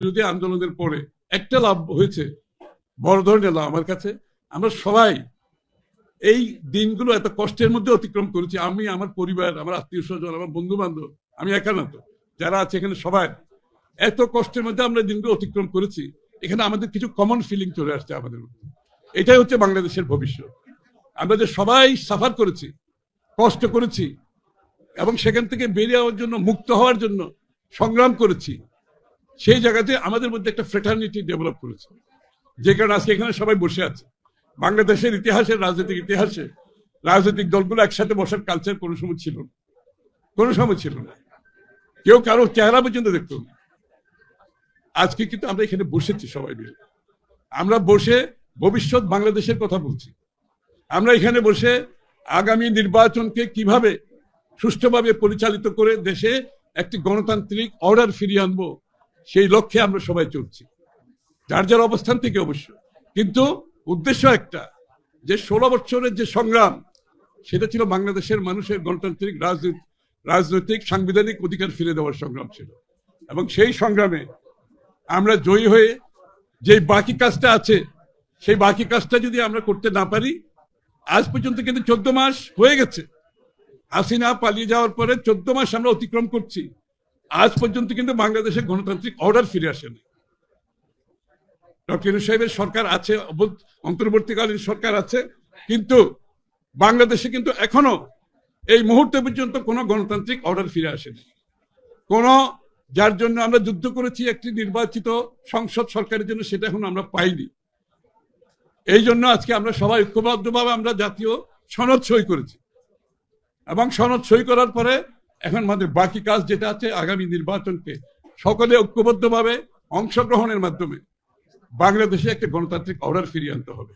বিরোধী আন্দোলনের পরে একটা লাভ হয়েছে, বড় ধরনের লাভ আমার কাছে। আমরা সবাই এই দিনগুলো এত কষ্টের মধ্যে অতিক্রম করেছি। আমি, আমার পরিবার, আমার আত্মীয় স্বজন, আমার বন্ধু বান্ধব আমি একা না তো, যারা আছে এখানে সবাই। এত কষ্টের মধ্যে আমরা দিনগুলো অতিক্রম করেছি। এখানে আমাদের কিছু কমন ফিলিং চলে আসছে আমাদের মধ্যে। এটাই হচ্ছে বাংলাদেশের ভবিষ্যৎ। আমরা যে সবাই সাফার করেছি, কষ্ট করেছি, এবং সেখান থেকে বেরিয়ে যাওয়ার জন্য, মুক্ত হওয়ার জন্য সংগ্রাম করেছি সেই জায়গাতে আমাদের মধ্যে একটা ফ্রেটার্নিটি ডেভেলপ করেছে। যে কারণে আজকে এখানে সবাই বসে আছে। বাংলাদেশের ইতিহাসে, রাজনৈতিক ইতিহাসে, রাজনৈতিক দলগুলো একসাথে বসার কালচার কোনো সময় ছিল না। কোনো সময় ছিল না। কেউ কারও চেহারা পর্যন্ত দেখতো না। আজকে কিন্তু আমরা এখানে বসেছি সবাই মিলে। আমরা বসে ভবিষ্যৎ বাংলাদেশের কথা বলছি। আমরা এখানে বসে আগামী নির্বাচনকে কীভাবে সুষ্ঠুভাবে পরিচালিত করে দেশে একটি গণতান্ত্রিক অর্ডার ফিরিয়ে আনব সেই লক্ষ্যে আমরা সবাই চলছি। যার যার অবস্থান থেকে অবশ্য। কিন্তু উদ্দেশ্য একটা, যে ষোলো বছরের যে সংগ্রাম, সেটা ছিল বাংলাদেশের মানুষের গণতান্ত্রিক রাজনৈতিক রাজনৈতিক সাংবিধানিক অধিকার ফিরে দেওয়ার সংগ্রাম ছিল। এবং সেই সংগ্রামে আমরা জয়ী হয়ে যে বাকি কাজটা আছে, সেই বাকি কাজটা যদি আমরা করতে না পারি, আজ পর্যন্ত কিন্তু চোদ্দ মাস হয়ে গেছে। হাসিনা পালিয়ে যাওয়ার পরে চোদ্দ মাস আমরা অতিক্রম করছি। আজ পর্যন্ত কিন্তু বাংলাদেশের গণতান্ত্রিক অর্ডার ফিরে আসেনি। ডক্টর সাহেবের সরকার আছে অন্তর্বর্তীকালীন সরকার আছে, কিন্তু বাংলাদেশে কিন্তু এখনও এই মুহূর্তে পর্যন্ত কোনো গণতান্ত্রিক অর্ডার ফিরে আসেনি। কোন যার জন্য আমরা যুদ্ধ করেছি একটি নির্বাচিত সংসদ সরকারের জন্য, সেটা এখন আমরা পাইনি। এই জন্য আজকে আমরা সবাই ঐক্যবদ্ধভাবে আমরা জাতীয় সনদ সই করেছি। এবং সনদ সই করার পরে এখন আমাদের বাকি কাজ যেটা আছে আগামী নির্বাচনকে সকলে ঐক্যবদ্ধভাবে অংশগ্রহণের মাধ্যমে বাংলাদেশে একটা গণতান্ত্রিক অর্ডার ফিরিয়ে আনতে হবে।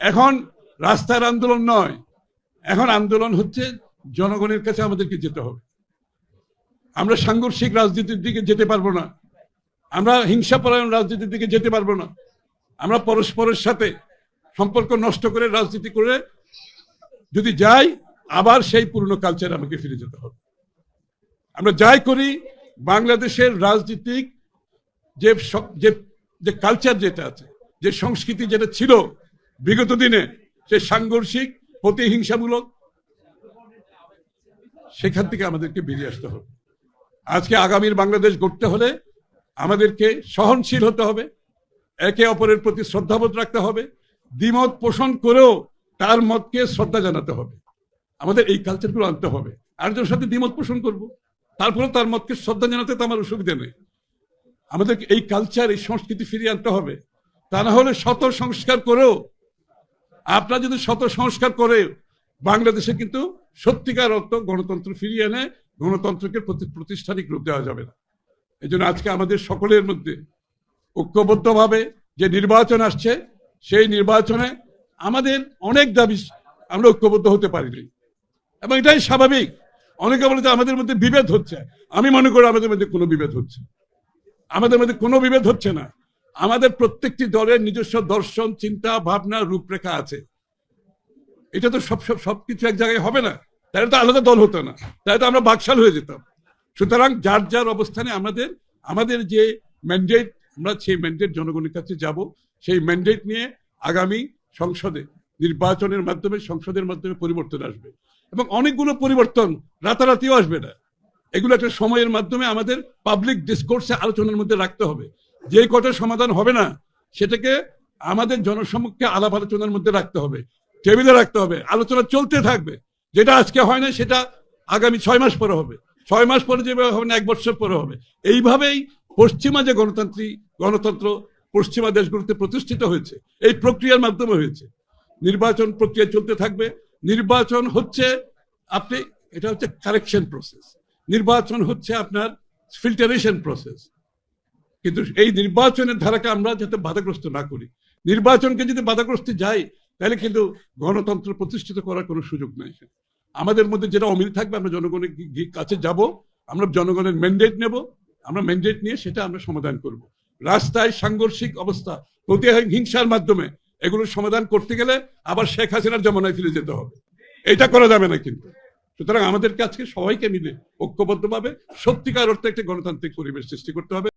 এখন রাস্তার আন্দোলন নয়, এখন আন্দোলন হচ্ছে জনগণের কাছে আমাদেরকে যেতে হবে। আমরা সাংঘর্ষিক রাজনীতির দিকে যেতে পারব না, আমরা হিংসাপরায়ণ রাজনীতির দিকে যেতে পারব না, আমরা পরস্পরের সাথে সম্পর্ক নষ্ট করে রাজনীতি করে যদি যাই, আবার সেই পুরনো কালচার আমাকে ফিরে যেতে হবে। আমরা যাই করি, বাংলাদেশের রাজনীতিক যে যে কালচার যেটা আছে, যে সংস্কৃতি যেটা ছিল বিগত দিনে, সে সাংঘর্ষিক, প্রতিহিংসামূলক, সেখান থেকে আমাদেরকে বেরিয়ে আসতে হবে। আজকে আগামীর বাংলাদেশ গড়তে হলে আমাদেরকে সহনশীল হতে হবে, একে অপরের প্রতি শ্রদ্ধাবোধ রাখতে হবে, দ্বিমত পোষণ করেও তার মতকে শ্রদ্ধা জানাতে হবে। আমাদের এই কালচারগুলো আনতে হবে। আরেকজনের সাথে দ্বিমত পোষণ করব। তারপরে তার মতকে শ্রদ্ধা জানাতে তো আমার অসুবিধা নেই। আমাদের এই কালচার এই সংস্কৃতি ফিরিয়ে আনতে হবে। তা না হলে শত সংস্কার করেও, আপনারা যদি শত সংস্কার করে বাংলাদেশে কিন্তু সত্যিকার অর্থ গণতন্ত্র ফিরিয়ে এনে গণতন্ত্রকে প্রতি- প্রতিষ্ঠানিক রূপ দেওয়া যাবে না। এই জন্য আজকে আমাদের সকলের মধ্যে ঐক্যবদ্ধভাবে যে নির্বাচন আসছে, সেই নির্বাচনে আমাদের অনেক দাবি আমরা ঐক্যবদ্ধ হতে পারিনি। এবং এটাই স্বাভাবিক। অনেকে বলে যে আমাদের মধ্যে বিভেদ হচ্ছে। আমি মনে করি আমাদের মধ্যে কোনো বিভেদ হচ্ছে আমাদের মধ্যে কোনো বিভেদ হচ্ছে না। আমাদের প্রত্যেকটি দলের নিজস্ব দর্শন, চিন্তা, ভাবনা, রূপরেখা আছে। এটা তো সব সব সবকিছু এক জায়গায় হবে না। তাহলে তো আলাদা দল হতো না। তাহলে তো আমরা বাকশাল হয়ে যেতাম। সুতরাং যার যার অবস্থানে আমাদের আমাদের যে ম্যান্ডেট আমরা সেই ম্যান্ডেট জনগণের কাছে যাব। সেই ম্যান্ডেট নিয়ে আগামী সংসদে, নির্বাচনের মাধ্যমে, সংসদের মাধ্যমে পরিবর্তন আসবে। এবং অনেকগুলো পরিবর্তন রাতারাতিও আসবে না। এগুলো একটা সময়ের মাধ্যমে আমাদের পাবলিক ডিসকোর্সে আলোচনার মধ্যে রাখতে হবে। যে কটা সমাধান হবে না, সেটাকে আমাদের জনসমক্ষে আলাপ আলোচনার মধ্যে রাখতে হবে। টেবিলে রাখতে হবে। আলোচনা চলতে থাকবে। যেটা আজকে হয় না, সেটা আগামী ছয় মাস পরে হবে। ছয় মাস পরে যেভাবে হবে না, এক বছর পরে হবে। এইভাবেই পশ্চিমা যে গণতান্ত্রিক গণতন্ত্র পশ্চিমা দেশগুলোতে প্রতিষ্ঠিত হয়েছে, এই প্রক্রিয়ার মাধ্যমে হয়েছে। নির্বাচন প্রক্রিয়া চলতে থাকবে। নির্বাচন হচ্ছে আপনি, এটা হচ্ছে কারেকশন প্রসেস নির্বাচন হচ্ছে আপনার ফিল্টারেশন প্রসেস কিন্তু এই নির্বাচনের ধারাকে আমরা যাতে বাধাগ্রস্ত না করি। নির্বাচনকে যদি বাধাগ্রস্ত যাই, তাহলে কিন্তু গণতন্ত্র প্রতিষ্ঠিত করার কোনো সুযোগ নাই। আমাদের মধ্যে যেটা অমিল থাকবে, আমরা জনগণের কাছে যাব, আমরা জনগণের ম্যান্ডেট নেব, আমরা ম্যান্ডেট নিয়ে সেটা আমরা সমাধান করব। রাস্তায় সাংঘর্ষিক অবস্থা প্রতি হিংসার মাধ্যমে এগুলোর সমাধান করতে গেলে আবার শেখ হাসিনার জমানায় ফিরে যেতে হবে। এটা করা যাবে না কিন্তু। সুতরাং আমাদেরকে আজকে সবাইকে মিলে ঐক্যবদ্ধভাবে সত্যিকার অর্থে একটি গণতান্ত্রিক পরিবেশ সৃষ্টি করতে হবে।